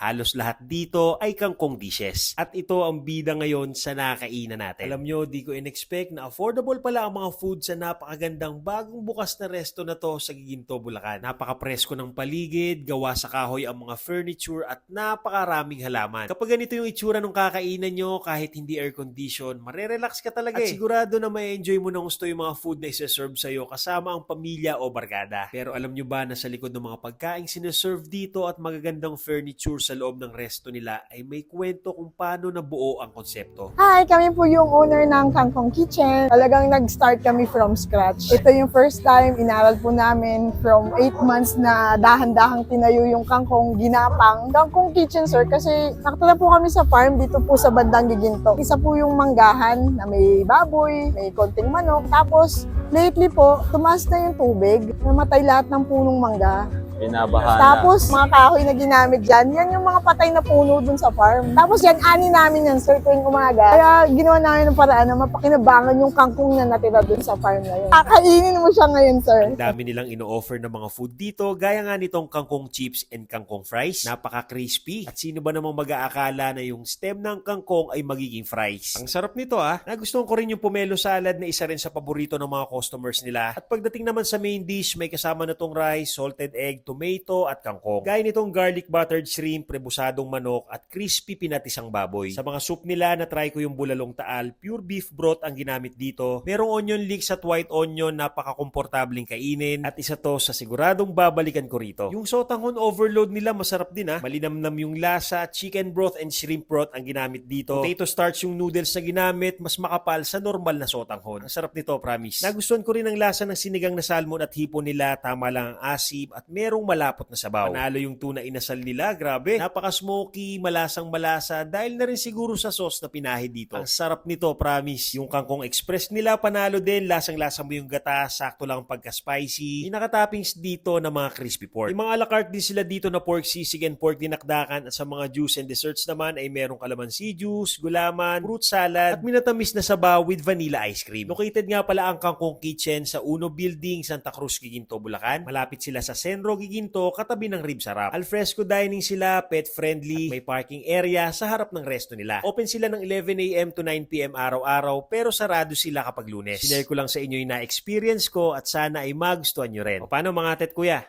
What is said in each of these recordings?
Halos lahat dito ay kangkong dishes. At ito ang bida ngayon sa nakainan natin. Alam nyo, di ko in-expect na affordable pala ang mga food sa napakagandang bagong bukas na resto na to sa Giginto, Bulacan. Napaka-presko ng paligid, gawa sa kahoy ang mga furniture at napakaraming halaman. Kapag ganito yung itsura ng kakainan nyo, kahit hindi air condition, marerelax ka talaga At eh. sigurado na may enjoy mo ng gusto yung mga food na isa-serve sa'yo kasama ang pamilya o barkada. Pero alam nyo ba na sa likod ng mga pagkain sinaserve dito at magagandang furniture sa loob ng resto nila ay may kwento kung paano nabuo ang konsepto. Hi, kami po yung owner ng Kangkong Kitchen. Talagang nag-start kami from scratch. Ito yung first time, inaral po namin from 8 months na dahan-dahang tinayo yung Kangkong Ginapang. Kangkong Kitchen, sir, kasi nakatala po kami sa farm dito po sa bandang Giginto. Isa po yung manggahan na may baboy, may konting manok. Tapos, lately po, tumaas na yung tubig. Namatay lahat ng punong mangga. Binabaha na. Tapos, mga kahoy na ginamit dyan, yan yung mga patay na puno dun sa farm. Tapos yan, ani namin yan, sir, tuwing umaga. Kaya ginawa namin ng paraan na mapakinabangan yung kangkong na natira dun sa farm na yun. Kakainin mo siya ngayon, sir. Ang dami nilang ino-offer ng mga food dito, gaya nga nitong kangkong chips and kangkong fries. Napaka-crispy. At sino ba namang mag-aakala na yung stem ng kangkong ay magiging fries? Ang sarap nito ah. Nagustuhan ko rin yung pomelo salad na isa rin sa paborito ng mga customers nila. At pagdating naman sa main dish, may kasama na tong rice, salted egg, tomato at kangkong. Gaya nitong garlic buttered shrimp, prebusadong manok at crispy pinatisang baboy. Sa mga soup nila, na-try ko yung bulalong taal, pure beef broth ang ginamit dito. Merong onion leeks at white onion, napaka-komportabling kainin. At isa to sa siguradong babalikan ko rito. Yung sotanghon overload nila masarap din ah. Malinamnam yung lasa, chicken broth and shrimp broth ang ginamit dito. Potato starch yung noodles na ginamit, mas makapal sa normal na sotanghon. Ang sarap nito, promise. Nagustuhan ko rin ang lasa ng sinigang na salmon at hipon nila, tama lang ang asib at merong malapot na sabaw. Panalo yung tuna inasal nila, grabe. Napaka-smoky, malasang malasa dahil na rin siguro sa sauce na pinahid dito. Ang sarap nito, promise. Yung kangkong express nila, panalo din. Lasang-lasa mo yung gata, sakto lang ang pagka-spicy. Yung nakatoppings dito na mga crispy pork. Yung mga a la carte din sila dito na pork sisig and pork dinakdakan at sa mga juice and desserts naman ay merong kalamansi juice, gulaman, fruit salad at minatamis na sabaw with vanilla ice cream. Located nga pala ang Kangkong Kitchen sa Uno Building, Santa Cruz, Giginto, Bulacan. Malapit sila sa Senro, Giginto, katabi ng Rib Sarap. Alfresco dining sila, pet friendly, may parking area sa harap ng resto nila. Open sila ng 11 a.m. to 9 p.m. araw-araw pero sarado sila kapag lunes. Sinare ko lang sa inyo yung na-experience ko at sana ay magustuhan nyo rin. O paano mga tet kuya?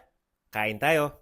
Kain tayo.